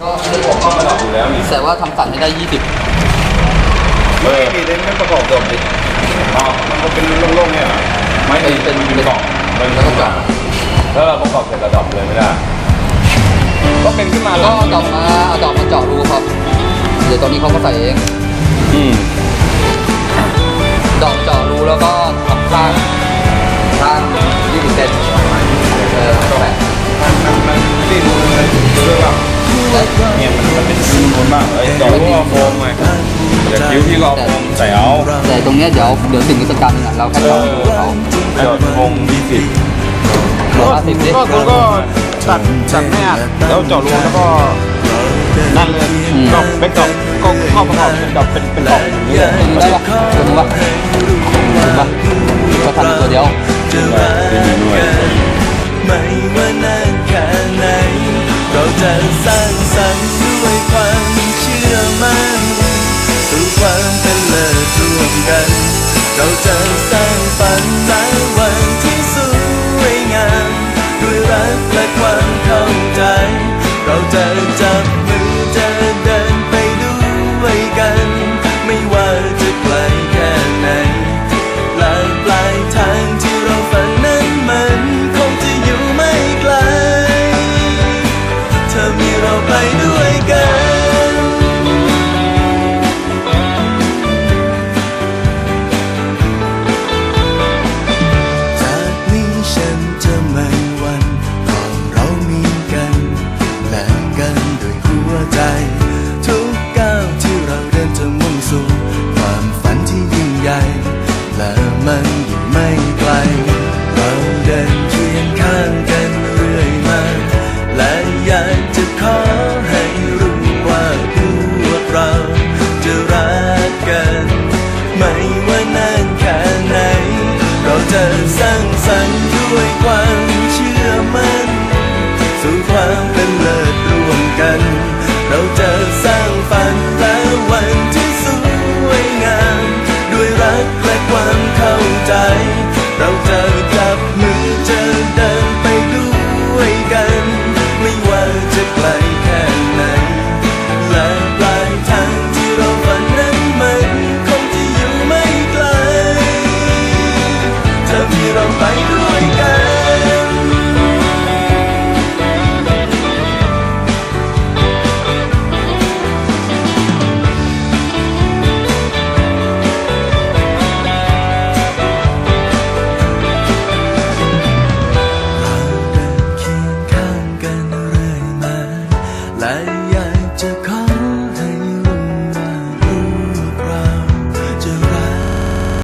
ก็อันนี้ผมก็ระดับอยู่แล้วนี่แต่ว่าทำสั่นให้ได้20เออดีเลยไม่ประกอบเดิมดิอ๋อมันก็เป็นโล่งๆเนี่ยเหรอไม่เป็นเป็นเป็นกล่องเป็นแล้วก็กล่องถ้าเราประกอบเสร็จระดับเลยไม่ได้ ก็เป็นขึ้นมาก็แล้วเอาดอกมาเอาดอกมาเจาะรูครับ เดี๋ยวตอนนี้เขาก็ใส่เอง อืมดอกเจาะรูแล้วก็ทำข้าง เดี๋ยวคิ้วพี่ก็เอาโฟมใส่เอาแต่ตรงเนี้ยเดี๋ยวเดี๋ยวสิ่งที่สำคัญอะเราแค่เจาะรูเขาเดี๋ยวโฟมยี่สิบเหลือห้าสิบดิก็คุณก็ตัดตัดไม่อัดแล้วเจาะรูแล้วก็นั่นเลยก็เป็นดอกก็เข้าประกอบเป็นดอกเป็นเป็นดอกอย่างนี้เลยตรงนี้ได้ปะตรงนี้ปะถูกปะก็ทำตัวเดียวไม่มีหน่วยไม่ว่านานแค่ไหนเราจะสร้างสรรค์ด้วยความเชื่อมั่นสู่ มกัน เราจะสร้างฝันหลายวันที่สวยงาม ด้วยรักและความเข้าใจ เราจะจับมือจะเดินไปด้วยกัน ไม่ว่าจะไกลแค่ไหนปลายปลายทางที่เราฝันนั้นมันคงจะอยู่ไม่ไกล เธอมีเราไปด้วย จะขอให้รู้ว่าพวกเราจะรักกัน ไม่ว่านานแค่ไหน เราจะสร้างสรรค์ด้วยความเชื่อมั่นสู่ความเป็น